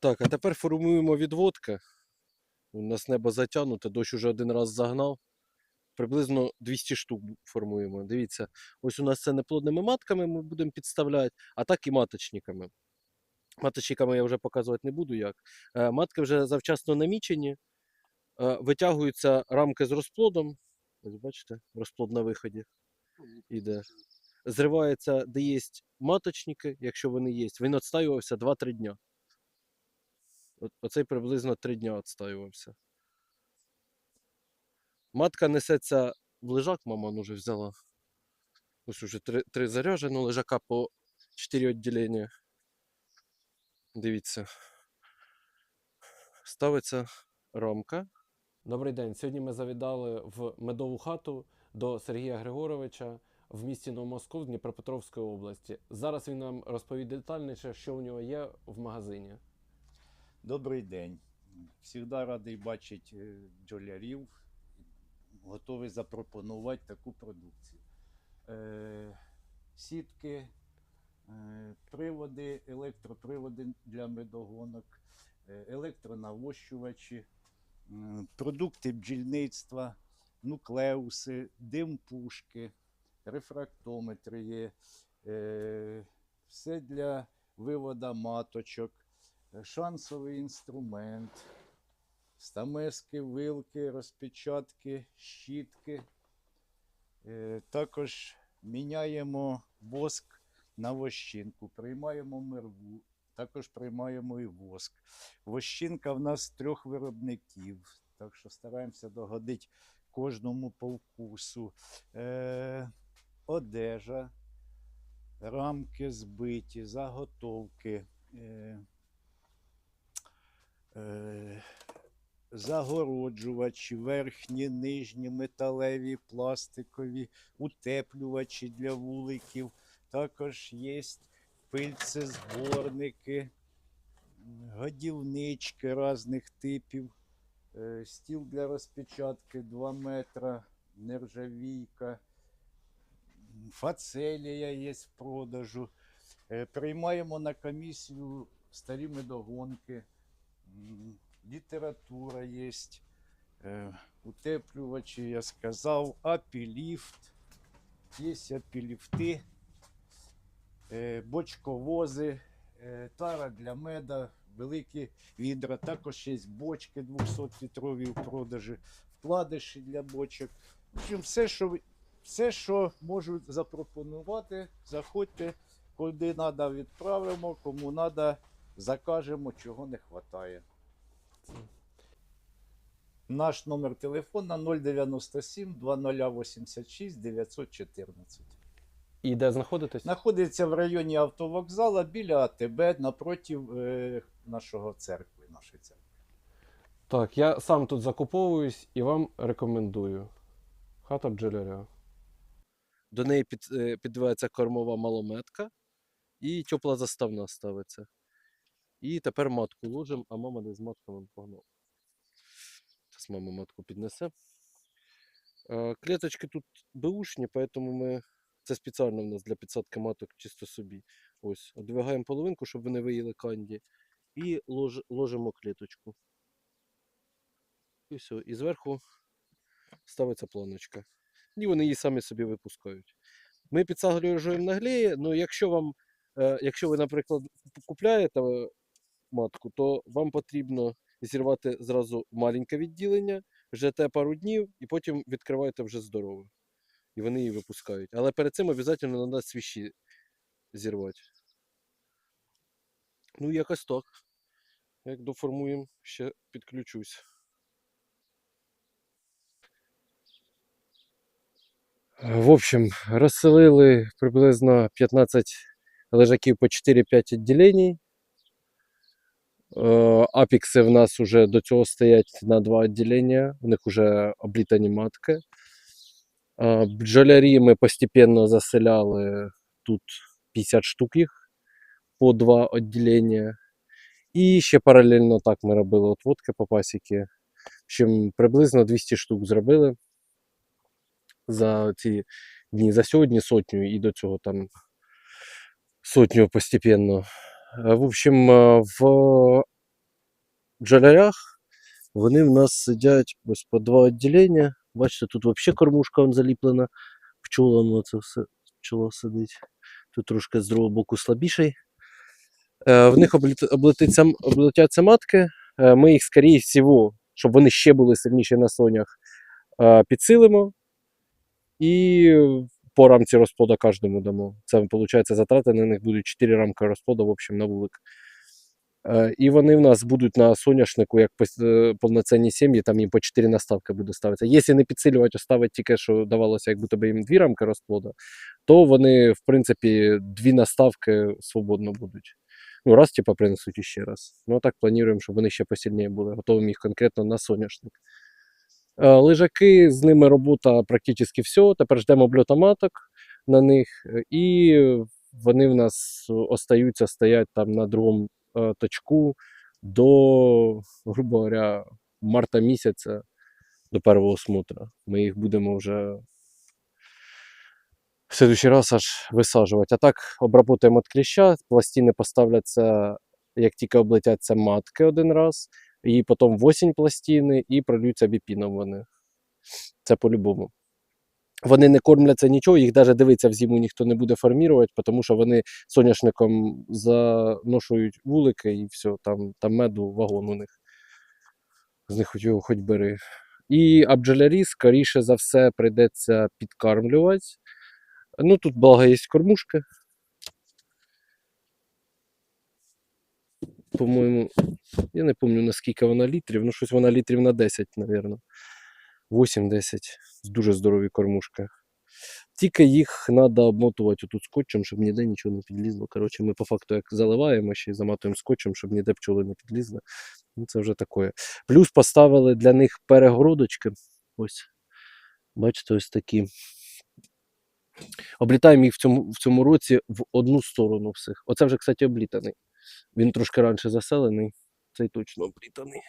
Так, а тепер формуємо відводки. У нас небо затягнуте, дощ уже один раз загнав. Приблизно 200 штук формуємо. Дивіться, ось у нас це неплодними матками ми будемо підставляти, а так і маточниками. Маточниками я вже показувати не буду як. Е, Матки вже завчасно намічені, е, витягуються рамки з розплодом. Ось бачите, розплод на виході іде. Зривається, де є маточники, якщо вони є. Він відстаювався 2-3 дня. Оцей приблизно 3 дня відстаювався. Матка несеться в лежак, мама ну, вже взяла. Ось уже три, три заряжено, лежака по 4 відділення. Дивіться. Ставиться рамка. Добрий день. Сьогодні ми завітали в медову хату до Сергія Григоровича в місті Новомосков Дніпропетровської області. Зараз він нам розповість детальніше, що у нього є в магазині. Добрий день. Всігда радий бачити е, бджолярів, готовий запропонувати таку продукцію. Е, сітки, е, приводи, електроприводи для медогонок, електронавощувачі, продукти бджільництва, нуклеуси, димпушки, рефрактометри є, все для вивода маточок шансовий інструмент, стамески, вилки, розпечатки, щітки. Е, Також міняємо воск на вощинку, приймаємо мерву, також приймаємо і воск. Вощинка в нас трьох виробників, так що стараємося догодити кожному по вкусу. Е, одежа, рамки збиті, заготовки. Е, загороджувачі, верхні, нижні, металеві, пластикові, утеплювачі для вуликів. Також є пильцезборники, годівнички різних типів, е, стіл для розпечатки 2 метра, нержавійка, фацелія є в продажу. Е, Приймаємо на комісію старі медогонки. Література є, е, утеплювачі, я сказав, апіліфт, є апіліфти, е, бочковози, е, тара для меда, великі відра, також є бочки 200-літрові в продажі, вкладиші для бочок. В общем, все, що, все, що можуть запропонувати, заходьте, куди треба відправимо, кому треба закажемо, чого не вистачає. Наш номер телефона 097 2086 914. І де знаходитесь? Знаходиться в районі автовокзала біля АТБ напротив е, нашого церкви. Нашої церкви. Так, я сам тут закуповуюсь і вам рекомендую. Хата бджоляря. До неї під, е, підвається кормова малометка і тепла заставна ставиться. І тепер матку ложимо, а мама десь з матками погнав. Зараз мама матку піднесе. Е, Клеточки тут беушні, поэтому ми. Це спеціально в нас для підсадки маток чисто собі. Ось, одвигаємо половинку, щоб вони виїли канді. І лож, ложимо клеточку. І все. І зверху ставиться планочка. І вони її самі собі випускають. Ми підсаджуємо на глеї, ну якщо вам, е, якщо ви, наприклад, купляєте матку, то вам потрібно зірвати зразу маленьке відділення, ждете пару днів і потім відкриваєте вже здорове. І вони її випускають. Але перед цим обов'язково треба свіжі зірвати. Ну, якось так. Як доформуємо, ще підключусь. В общем, розселили приблизно 15 лежаків по 4-5 відділень. Е, Апікси в нас вже до цього стоять на два відділення, у них вже облітані матки. Е, Бджолярі ми постепенно заселяли тут 50 штук їх по два відділення. І ще паралельно так ми робили отводки по пасіки. В общем, приблизно 200 штук зробили за ці дні. За сьогодні сотню і до цього там сотню постепенно. Е, В общем, е, в бджолярях. Вони в нас сидять ось по два відділення. Бачите, тут взагалі кормушка заліплена пчолами. Це все пчола сидить. Тут трошки з другого боку слабіший. Е, в них м- облетяться матки. Ми їх, скоріше всього, щоб вони ще були сильніші на сонях, підсилимо. І по рамці розплода кожному дамо. Це виходить затрати на них будуть 4 рамки розплоду, в общем, на вулик. Е, І вони в нас будуть на соняшнику, як е, повноцінні сім'ї, там їм по 4 наставки буде ставитися. Якщо не підсилювати, а ставити тільки, що давалося, як будто би їм 2 рамки розплоду, то вони, в принципі, дві наставки свободно будуть. Ну, раз, типа, принесуть іще раз. Ну, а так плануємо, щоб вони ще посильніше були. Готовимо їх конкретно на соняшник. Е, Лежаки, з ними робота практично все. Тепер ждемо обльота маток на них, е, і вони в нас остаються стоять там на другому е, точку до, грубо говоря, марта місяця до першого осмотра. Ми їх будемо вже в следующий раз аж висаджувати. А так обработаємо від кліща, пластини поставляться, як тільки облетяться матки один раз, і потім в осінь пластини, і пролються біпіном. Це по-любому. Вони не кормляться нічого, їх навіть дивитися в зиму ніхто не буде формувати, тому що вони соняшником заношують вулики і все, там, там меду вагон у них. З них його хоч бери. І абджалярі, скоріше за все, прийдеться підкармлювати. Ну, тут благо є кормушка. По-моєму, я не пам'ятаю наскільки вона літрів, ну щось вона літрів на 10, мабуть. 8-10. Дуже здорові кормушки. Тільки їх треба обмотувати тут скотчем, щоб ніде нічого не підлізло. Коротше, ми по факту як заливаємо, ще й заматуємо скотчем, щоб ніде пчоли не підлізли. Ну, це вже таке. Плюс поставили для них перегородочки. Ось. Бачите, ось такі. Облітаємо їх в цьому, в цьому році в одну сторону всіх. Оце вже, кстати, облітаний. Він трошки раніше заселений, цей точно облітаний.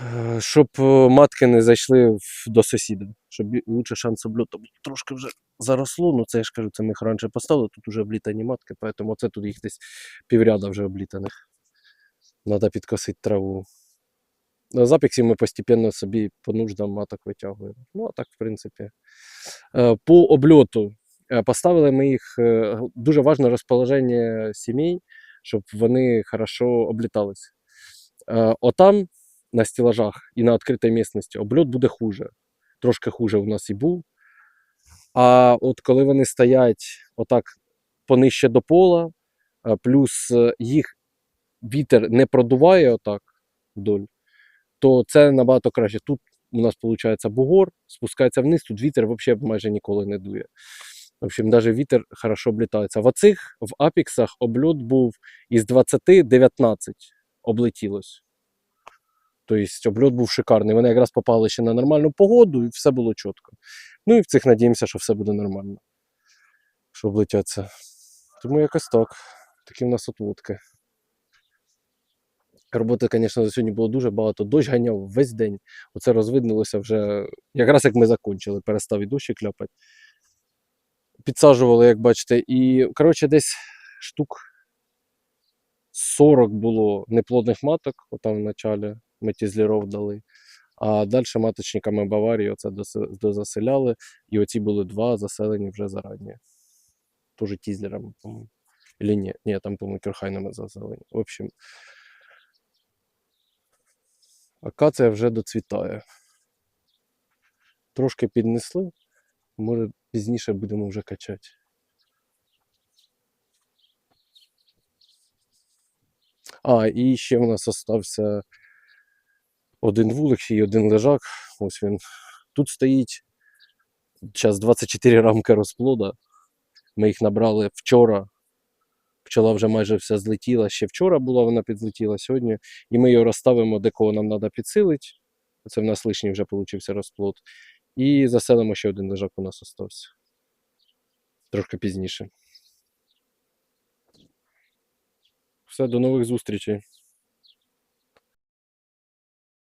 Е, Щоб е, матки не зайшли до сусіда, щоб лучше шанс обльоту. Трошки вже заросло, ну це я ж кажу, це ми їх раніше поставили, тут вже облітані матки, тому це тут їх десь півряда вже облітаних. Треба підкосити траву. На запіксі ми постійно собі по нуждам маток витягуємо. Ну, а так, в принципі. Е, По обльоту поставили ми їх. е, Дуже важливе розположення сімей, щоб вони хорошо облітались. Е, Отам, на стелажах і на відкритій місцевості, обльот буде хуже. Трошки хуже у нас і був. А от коли вони стоять отак понижче до пола, е, плюс е, їх вітер не продуває отак вдоль, то це набагато краще. Тут у нас виходить бугор, спускається вниз, тут вітер взагалі майже ніколи не дує. В общем, навіть вітер хорошо облітається. В оцих в апіксах обльот був із 20 19 облетілось. Тобто обльот був шикарний. Вони якраз попали ще на нормальну погоду і все було чітко. Ну і в цих надіємося, що все буде нормально. Що облетяться. Тому якось так. Такі в нас отводки. Роботи, звісно, за сьогодні було дуже багато. Дощ ганяв весь день. Оце розвиднилося вже якраз як ми закінчили, перестав і дощик ляпати. Підсаджували, як бачите, і, коротше, десь штук 40 було неплодних маток, отам в началі ми тізлеров дали. А далі маточниками Баварії оце дозаселяли, і оці були два заселені вже зарані. Тоже тізлерами, по-моєму. Ні, ні, там, по-моєму, кюрхайнами заселені. В общем, акація вже доцвітає. Трошки піднесли, може пізніше будемо вже качати. А, і ще у нас остався один вулик і один лежак. Ось він. Тут стоїть зараз 24 рамки розплода. Ми їх набрали вчора. Пчела вже майже вся злетіла. Ще вчора була, вона підзлетіла сьогодні. І ми його розставимо, де кого нам треба підсилити. Це в нас лишній вже получився розплод. І заселимо ще один лежак у нас остався. Трошки пізніше. Все, до нових зустрічей.